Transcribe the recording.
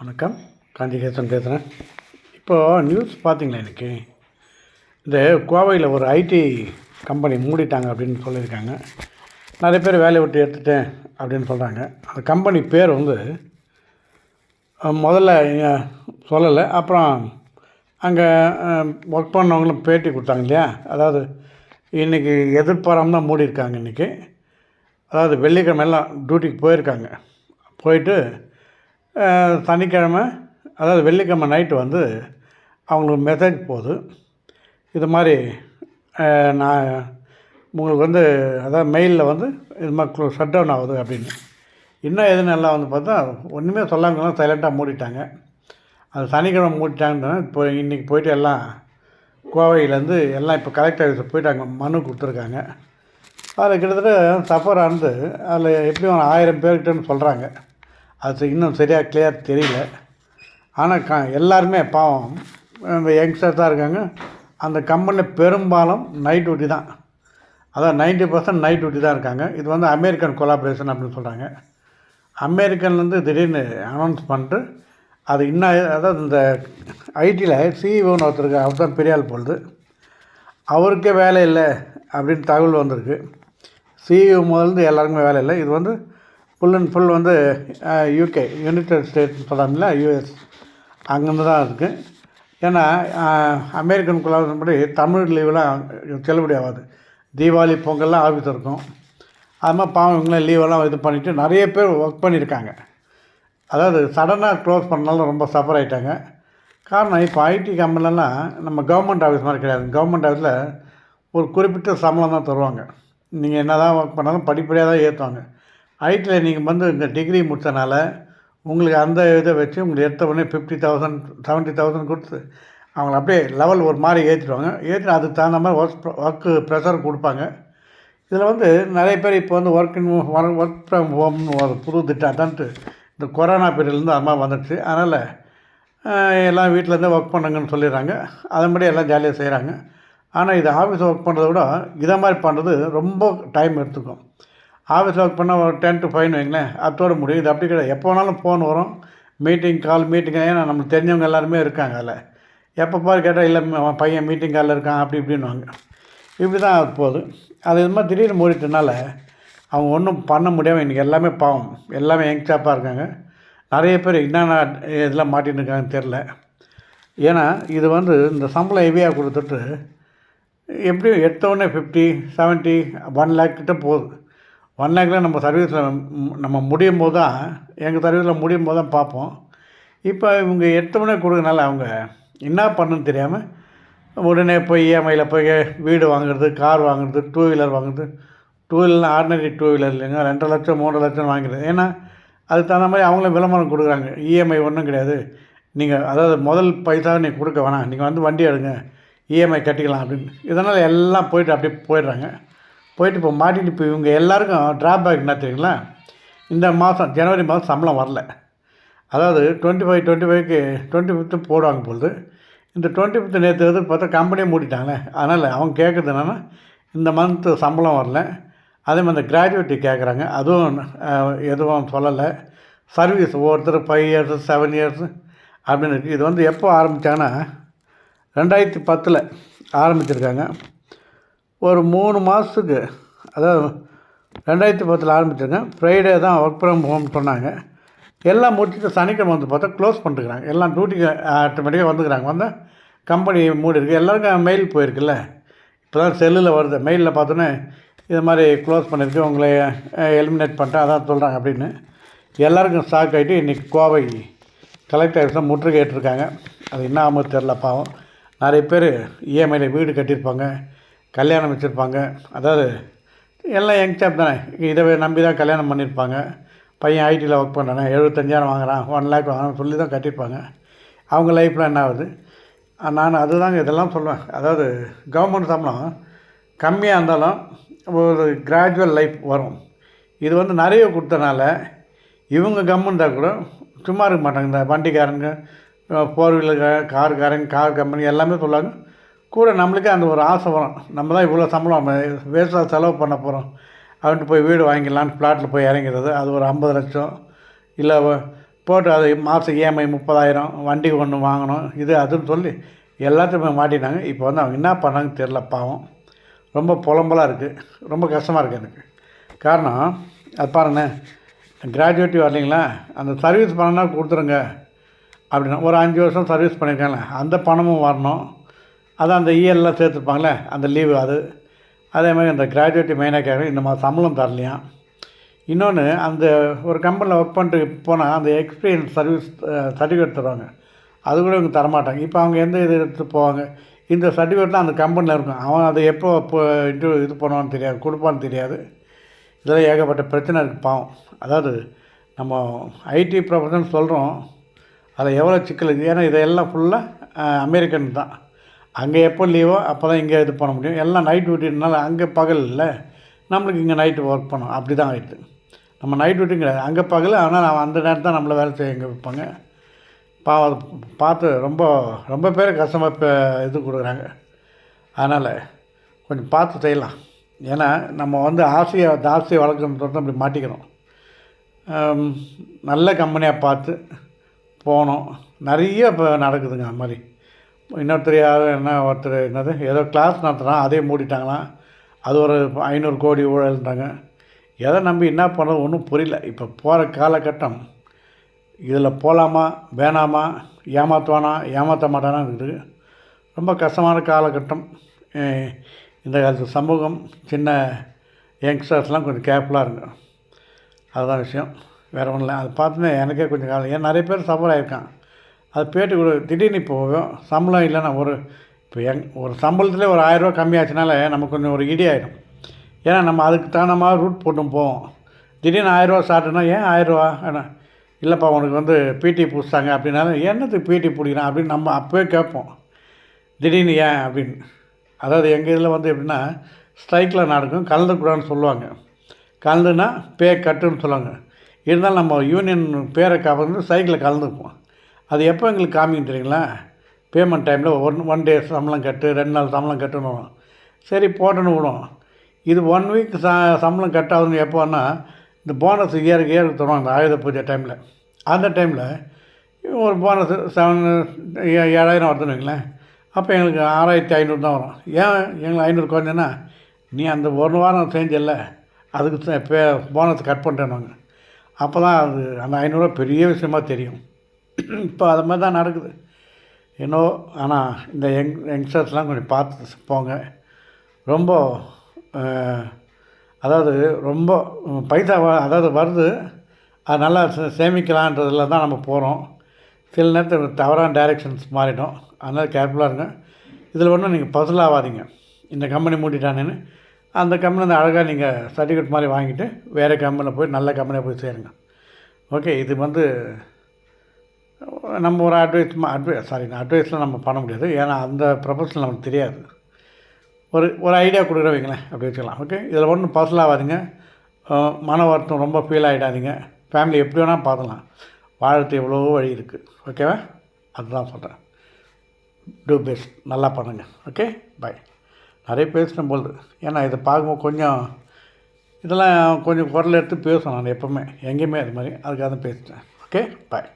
வணக்கம். காந்திகேசன் பேசுகிறேன் இப்போது நியூஸ் பார்த்தீங்களா இன்றைக்கி இந்த கோவையில் ஒரு ஐடி கம்பெனி மூடிட்டாங்க அப்படின்னு சொல்லியிருக்காங்க. நிறைய பேர் வேலையை விட்டு எடுத்துட்டேன் அப்படின்னு சொல்கிறாங்க அந்த கம்பெனி பேர் வந்து முதல்ல சொல்லலை. அப்புறம் அங்கே ஒர்க் பண்ணவங்களும் பேட்டி கொடுத்தாங்க இல்லையா? அதாவது இன்றைக்கி எதிர்பாராமல் தான் மூடி இருக்காங்க இன்றைக்கி அதாவது வெள்ளிக்கிழமையெல்லாம் டியூட்டிக்கு போயிருக்காங்க. போயிட்டு சனிக்கிழமை அதாவது வெள்ளிக்கிழமை நைட்டு வந்து அவங்களுக்கு மெசேஜ் போகுது. இது மாதிரி நான் உங்களுக்கு வந்து அதாவது மெயிலில் வந்து இது மாதிரி ஷட் டவுன் ஆகுது அப்படின்னு. இன்னும் எதுன்னு எல்லாம் வந்து பார்த்தா ஒன்றுமே சொல்லாமலாம் சைலண்ட்டாக மூடிட்டாங்க. அது சனிக்கிழமை மூடிட்டாங்கன்னு இப்போ இன்றைக்கி போயிட்டு எல்லாம் கோவையிலேருந்து எல்லாம் இப்போ கலெக்டர் ஆஃபீஸில் போயிட்டாங்க மனு கொடுத்துருக்காங்க. அதில் கிட்டத்தட்ட சஃபர் ஆனது அதில் எப்படியும் ஆயிரம் பேர்கிட்டன்னு சொல்கிறாங்க அது இன்னும் சரியாக கிளியர் தெரியல. ஆனால் க எல்லாருமே பாவம். இந்த யங்ஸ்டர் தான் இருக்காங்க. அந்த கம்பெனியில் பெரும்பாலும் நைட் டியூட்டி தான். அதான் நைன்ட்டி பர்சன்ட் நைட் டியூட்டி தான் இருக்காங்க. இது வந்து அமெரிக்கன் கொலாபரேஷன் அப்படின்னு சொல்கிறாங்க அமெரிக்கன்லேருந்து திடீர்னு அனௌன்ஸ் பண்ணிட்டு அது இன்னும் அதாவது இந்த ஐடியில் சிஇஓன்னு ஒருத்தருக்கு அவர் தான் பெரியால் போடுது அவருக்கே வேலை இல்லை அப்படின்னு தகவல் வந்திருக்கு. சிஇஓ முதல்ந்து எல்லாருக்குமே வேலை இல்லை. இது வந்து ஃபுல் அண்ட் ஃபுல் வந்து யூகே யுனைடெட் ஸ்டேட்ஸ் சொல்கிறாங்களா யூஎஸ் அங்கேருந்து தான் இருக்குது ஏன்னா அமெரிக்கன் குலாபரேஷன் தமிழ் லீவெலாம் செல்லுபடி ஆகாது. தீபாவளி பொங்கல்லாம் ஆஃபீஸ் இருக்கும் அது மாதிரி பாவம் இவங்களாம் லீவெல்லாம் இது பண்ணிவிட்டு நிறைய பேர் ஒர்க் பண்ணியிருக்காங்க. அதாவது சடனாக க்ளோஸ் பண்ணாலும் ரொம்ப சஃபர் ஆகிட்டாங்க காரணம் இப்போ ஐடி கம்பெனிலலாம் நம்ம கவர்மெண்ட் ஆஃபீஸ் மாதிரி கிடையாது. கவர்மெண்ட் ஆஃபீஸில் ஒரு குறிப்பிட்ட சம்பளம் தான் தருவாங்க. நீங்கள் என்ன தான் ஒர்க் பண்ணாலும் படிப்படியாக தான் ஏற்றுவாங்க ஐடியில் நீங்கள் வந்து இந்த டிகிரி முடித்தனால உங்களுக்கு அந்த இதை வச்சு உங்களுக்கு எடுத்த உடனே ஃபிஃப்டி தௌசண்ட் செவன்ட்டி தௌசண்ட் கொடுத்து அவங்கள அப்படியே லெவல் ஒரு மாதிரி ஏற்றிடுவாங்க ஏற்றி அதுக்கு தகுந்த மாதிரி ஒர்க் ஒர்க்கு ப்ரெஷர் கொடுப்பாங்க. இதில் வந்து நிறைய பேர் இப்போ வந்து ஒர்க் இன் ஒர்க் ஃப்ரம் ஹோம்னு ஒரு புது திட்டம் அதான்ட்டு இந்த கொரோனா பீரியட்லேருந்து அது மாதிரி வந்துடுச்சு. அதனால் எல்லாம் வீட்டிலேருந்தே ஒர்க் பண்ணுங்கன்னு சொல்லிடுறாங்க. அதன்படி எல்லாம் ஜாலியாக செய்கிறாங்க ஆனால் இது ஆஃபீஸ் ஒர்க் பண்ணுறத விட இதை மாதிரி பண்ணுறது ரொம்ப டைம் எடுத்துக்கும். ஆஃபீஸ் ஒர்க் பண்ணால் ஒரு டென் டு ஃபைவ்னு வைங்களேன். அதோட முடியும். இது அப்படி கிடையாது. எப்போ வேணாலும் ஃபோன் வரும். மீட்டிங் கால் மீட்டிங் ஏன்னா நம்மளுக்கு தெரிஞ்சவங்க எல்லாருமே இருக்காங்க அதில். எப்போ பாரு கேட்டால் இல்லை அவன் பையன் மீட்டிங் காலில் இருக்கான் அப்படி இப்படின்னுவாங்க. இப்படி தான் அது போகுது. அது இது மாதிரி திடீர்னு மூடிட்டனால அவங்க ஒன்றும் பண்ண முடியாமல் இன்றைக்கி எல்லாமே பாவம். எல்லாமே யங்ஸ்டாப்பாக இருக்காங்க. நிறைய பேர் என்னென்ன இதெல்லாம் மாட்டின்னு இருக்காங்கன்னு தெரில ஏன்னா இது வந்து இந்த சம்பளம் ஹெவியாக கொடுத்துட்டு எப்படியும் எடுத்தவுடனே ஃபிஃப்டி செவன்ட்டி ஒன் லேக் கிட்ட போகுது. ஒன் லேக்கில் நம்ம சர்வீஸில் நம்ம முடியும் போது தான் எங்கள் சர்வீஸில் முடியும் போது தான் பார்ப்போம். இப்போ இவங்க எடுத்தோடனே கொடுக்கறனால அவங்க என்ன பண்ணுன்னு தெரியாமல் உடனே போய் இஎம்ஐயில் போய் வீடு வாங்குறது கார் வாங்குறது டூ வீலர் வாங்குறது. Two wheeler ordinary two wheeler இல்லைங்க ரெண்டரை லட்சம் மூணு லட்சம் வாங்குறது ஏன்னா அதுக்கு தகுந்த மாதிரி அவங்களும் விளம்பரம் கொடுக்குறாங்க. இஎம்ஐ ஒன்றும் கிடையாது. நீங்கள் அதாவது முதல் பைசா நீங்கள் கொடுக்க வேணாம். நீங்கள் வந்து வண்டி எடுங்க. இஎம்ஐ கட்டிக்கலாம் அப்படின்னு. இதனால் எல்லாம் போயிட்டு அப்படியே போயிடுறாங்க. போயிட்டு இப்போ மாட்டிட்டு இப்போ இவங்க எல்லாருக்கும் ட்ராபேக் என்ன தெரியுங்களா? இந்த மாதம் ஜனவரி மாதம் சம்பளம் வரல. அதாவது டுவெண்ட்டி ஃபைவ் டுவெண்ட்டி ஃபைவ்க்கு டுவெண்ட்டி ஃபிஃப்த்து போடுவாங்க பொழுது இந்த டுவெண்ட்டி ஃபிஃப்த்து நேற்று வந்து பார்த்தா கம்பெனியே மூடிட்டாங்களே. அதனால் அவங்க கேட்குறது என்னென்னா இந்த மந்த்து சம்பளம் வரல. அதே மாதிரி இந்த கிராஜுவேட்டி கேட்குறாங்க அதுவும் எதுவும் சொல்லலை. சர்வீஸ் ஒவ்வொருத்தர் ஃபைவ் இயர்ஸ் செவன் இயர்ஸ் அப்படின்னு இருக்குது இது வந்து எப்போ ஆரம்பித்தாங்கன்னா ரெண்டாயிரத்தி பத்தில் ஆரம்பிச்சிருக்காங்க. ஒரு மூணு மாதத்துக்கு அதாவது ரெண்டாயிரத்தி பத்தில் ஆரம்பிச்சிருக்கேன் ஃப்ரைடே தான் ஒர்க் ஃப்ரம் ஹோம் சொன்னாங்க. எல்லாம் முடிச்சுட்டு சனிக்கிழமை வந்து பார்த்தா க்ளோஸ் பண்ணிட்டுருக்காங்க எல்லாம் டியூட்டிக்கு ஆட்டோமேட்டிக்காக வந்துக்கிறாங்க. வந்தால் கம்பெனி மூடி இருக்குது எல்லாருக்கும் மெயில் போயிருக்குல்ல. இப்போ தான் செல்லில் வருது. மெயிலில் பார்த்தோன்னே இது மாதிரி க்ளோஸ் பண்ணியிருக்கு உங்களை எலிமினேட் பண்ணிட்டேன் அதான் சொல்கிறாங்க அப்படின்னு. எல்லாருக்கும் ஸ்டாக் ஆகிட்டு இன்றைக்கி கோவை கலெக்டர் ஆஃபீஸில் முற்றுகையிட்டிருக்காங்க அது என்ன ஆகுமோ தெரில பாவம். நிறைய பேர் இஎம்ஐயில் வீடு கட்டியிருப்பாங்க. கல்யாணம் வச்சுருப்பாங்க. அதாவது எல்லாம் யங்ஸ்டர் தானே. இதை நம்பி தான் கல்யாணம் பண்ணியிருப்பாங்க. பையன் ஐடியில் ஒர்க் பண்ணுறானே எழுபத்தஞ்சாயிரம் வாங்குறான் ஒன் லேக் வாங்குறான்னு சொல்லி தான் கட்டியிருப்பாங்க. அவங்க லைஃப்பில் என்ன ஆகுது? நான் அதுதாங்க இதெல்லாம் சொல்லுவேன் அதாவது கவர்மெண்ட் சம்பளம் கம்மியாக இருந்தாலும் ஒரு கிராஜுவல் லைஃப் வரும். இது வந்து நிறைய கொடுத்தனால இவங்க கம்முன்னு கூட சும்மா இருக்க மாட்டாங்க. இந்த வண்டிக்காரங்க ஃபோர் வீலர் காருக்காரங்க கார் கம்பெனி எல்லாமே சொல்லுவாங்க. கூட நம்மளுக்கே அந்த ஒரு ஆசை வரும். நம்ம தான் இவ்வளோ சம்பளம் வேஸ்ட்டாக செலவு பண்ண போகிறோம் அவன்ட்டு போய் வீடு வாங்கிடலான்னு ஃப்ளாட்டில் போய் இறங்கிறது அது ஒரு ஐம்பது லட்சம். இல்லை போட்டு அது மாதம் இஎம்ஐ முப்பதாயிரம் வண்டி ஒன்று வாங்கணும் இது அதுன்னு சொல்லி எல்லாத்தையுமே மாட்டினாங்க இப்போ வந்து அவங்க என்ன பண்ணாங்கன்னு தெரில பாவம். ரொம்ப புலம்பலாக இருக்குது ரொம்ப கஷ்டமாக இருக்குது எனக்கு. காரணம் அது பாருங்கண்ணே கிராஜுவேட்டி வரலைங்களா? அந்த சர்வீஸ் பண்ணால் கொடுத்துருங்க. அப்படின்னா ஒரு அஞ்சு வருஷம் சர்வீஸ் பண்ணியிருக்காங்களே அந்த பணமும் வரணும். அதான் அந்த இஎல்லாம் சேர்த்துருப்பாங்களே அந்த லீவு அது. அதே மாதிரி அந்த கிராஜுவேட்டி மெயினாக கேட்குறேன் இந்த மாதிரி சம்பளம் தரலையாம். இன்னொன்று அந்த ஒரு கம்பெனியில் ஒர்க் பண்ணிட்டு போனால் அந்த எக்ஸ்பீரியன்ஸ் சர்வீஸ் சர்டிஃபிகேட் தருவாங்க. அது கூட இவங்க தரமாட்டாங்க. இப்போ அவங்க எந்த இது எடுத்து போவாங்க? இந்த சர்டிஃபிகேட்லாம் அந்த கம்பெனியில் இருக்கும். அவன் அதை எப்போ இப்போ இது இது பண்ணுவான்னு தெரியாது கொடுப்பான்னு தெரியாது. இதெல்லாம் ஏகப்பட்ட பிரச்சனை இருக்குது பாவம். அதாவது நம்ம ஐடி ப்ரொஃபஷன் சொல்கிறோம் அதில் எவ்வளோ சிக்கல் இருக்குது ஏன்னா இதெல்லாம் ஃபுல்லாக அமெரிக்கன் தான். அங்கே எப்போ லீவோ அப்போ தான் இங்கே இது பண்ண முடியும். எல்லாம் நைட் டியூட்டினால அங்கே பகல் இல்லை. நம்மளுக்கு இங்கே நைட்டு ஒர்க் பண்ணோம். அப்படி தான் ஆகிடுது நம்ம நைட் டியூட்டியும் கிடையாது. அங்கே பகல் ஆனால் நான் அந்த நேரம் தான் நம்மளை வேலை செய்ய இங்கே வைப்பாங்க. பாவம் பார்த்து ரொம்ப ரொம்ப பேர் கஷ்டமாக இப்போ இது கொடுக்குறாங்க. அதனால் கொஞ்சம் பார்த்து செய்யலாம். ஏன்னா நம்ம வந்து ஆசையை ஆசையை வளர்க்கணுன்றது அப்படி மாட்டிக்கிறோம். நல்ல கம்பெனியாக பார்த்து போனோம் நிறைய இப்போ நடக்குதுங்க அந்த மாதிரி. இன்னொருத்தர் யார் என்ன ஒருத்தர் என்னது ஏதோ கிளாஸ் நடத்துகிறான் அதே மூடிட்டாங்களாம். அது ஒரு ஐநூறு கோடி ஊழல்ன்றாங்க. எதை நம்பி என்ன பண்ணுறது ஒன்றும் புரியல. இப்போ போகிற காலகட்டம் இதில் போகலாமா வேணாமா ஏமாற்றுவானா ஏமாற்ற மாட்டானா இருக்குது. ரொம்ப கஷ்டமான காலகட்டம். இந்த காலத்து சமூகம் சின்ன யங்ஸ்டர்ஸ்லாம் கொஞ்சம் கேர்ஃபுல்லாக இருங்க. அதுதான் விஷயம். வேறு ஒன்றும் இல்லை. அது பார்த்துன்னு எனக்கே கொஞ்சம் காலம் ஏன் நிறைய பேர் சஃபர் ஆகியிருக்கான் அது பேட்டி கொடு திடீர்னு இப்போ சம்பளம் இல்லைன்னா ஒரு இப்போ எங் ஒரு சம்பளத்துலேயே ஒரு ஆயிரரூவா கம்மியாச்சுனால நமக்கு கொஞ்சம் ஒரு இடி ஆகிடும் ஏன்னா நம்ம அதுக்கு தகுந்த மாதிரி ரூட் போட்டும் போவோம் திடீர்னு ஆயிரரூவா சாப்பிட்டோன்னா ஏன் ஆயிரரூவா ஏன்னா இல்லைப்பா உனக்கு வந்து பிடி பிடிச்சாங்க அப்படின்னாலும் என்னத்துக்கு பிடி பிடிக்கிறான் அப்படின்னு நம்ம அப்போவே கேட்போம். திடீர்னு ஏன் அப்படின்னு. அதாவது எங்கள் இதில் வந்து எப்படின்னா ஸ்ட்ரைக்கில் நடக்கும் கலந்துக்கூடாதுன்னு சொல்லுவாங்க. கலந்துன்னா பே கட்டுன்னு சொல்லுவாங்க. இருந்தாலும் நம்ம யூனியன் பேரை கவர்ந்து ஸ்ட்ரைக்கில் கலந்துக்குவோம். அது எப்போ எங்களுக்கு காமிக்கும் தெரியுங்களா? பேமெண்ட் டைமில் ஒன் ஒன் டே சம்பளம் கட்டு ரெண்டு நாள் சம்பளம் கட்டுன்னு வரும் சரி போட்டோன்னு விடும் இது ஒன் வீக் ச சம்பளம் கட்டாதுன்னு எப்போன்னா இந்த போனஸ் இயருக்கு இயருக்கு தருவாங்க இந்த ஆயுத பூஜை டைமில் அந்த டைமில் ஒரு போனஸ் செவன் ஏழாயிரம் வருதுன்னு வைங்களேன். அப்போ எங்களுக்கு ஆறாயிரத்தி ஐநூறு தான் வரும். ஏன் எங்களுக்கு ஐநூறு குறைஞ்சேன்னா நீ அந்த ஒரு வாரம் செஞ்சல அதுக்கு பே போனஸ் கட் பண்ணுறேன்னுவாங்க அப்போ தான் அது அந்த ஐநூறுரூவா பெரிய விஷயமா தெரியும். இப்போ அது மாதிரி தான் நடக்குது. என்னோ ஆனால் இந்த யங் யங்ஸ்டர்ஸ்லாம் கொஞ்சம் பார்த்து போங்க. ரொம்ப அதாவது ரொம்ப பைசா வ- அதாவது வருது. அது நல்லா சே- தான் நம்ம போகிறோம் சில நேரத்தில் தவறான டைரெக்ஷன்ஸ் மாறிடும். அதனால் கேர்ஃபுல்லாக இருங்க. இதில் ஒன்றும் நீங்கள் பசல் ஆகாதீங்க. இந்த கம்பெனி மூடிட்டானேன்னு அந்த கம்பெனி அழகாக நீங்கள் சர்டிஃபிகேட் மாதிரி வாங்கிட்டு வேறு கம்பெனியில் போய் நல்ல கம்பெனியாக போய் சேருங்க. ஓகே இது வந்து நம்ம ஒரு அட்வைஸ் அட்வை சாரி அட்வைஸ்லாம் நம்ம பண்ண முடியாது. ஏன்னா அந்த ப்ரொஃபஷனல் நமக்கு தெரியாது. ஒரு ஒரு ஐடியா கொடுக்குற வைங்களேன் அப்படி வச்சுக்கலாம். ஓகே இதில் ஒன்றும் பர்சனல் ஆகாதீங்க. மன வருத்தம் ரொம்ப ஃபீல் ஆகிடாதீங்க ஃபேமிலி எப்படி வேணால் பார்க்கலாம் வாழ்த்து எவ்வளோ வழி இருக்குது ஓகேவா அதுதான் சொல்கிறேன் டூ பெஸ்ட் நல்லா பண்ணுங்கள் ஓகே பாய் நிறைய பேசின போல் ஏன்னா இதை பார்க்கும்போது கொஞ்சம் இதெல்லாம் கொஞ்சம் குரல் எடுத்து பேசணும் நான் எப்போவுமே. எங்கேயுமே அது மாதிரி. அதுக்காக தான் பேசிட்டேன். Okay bye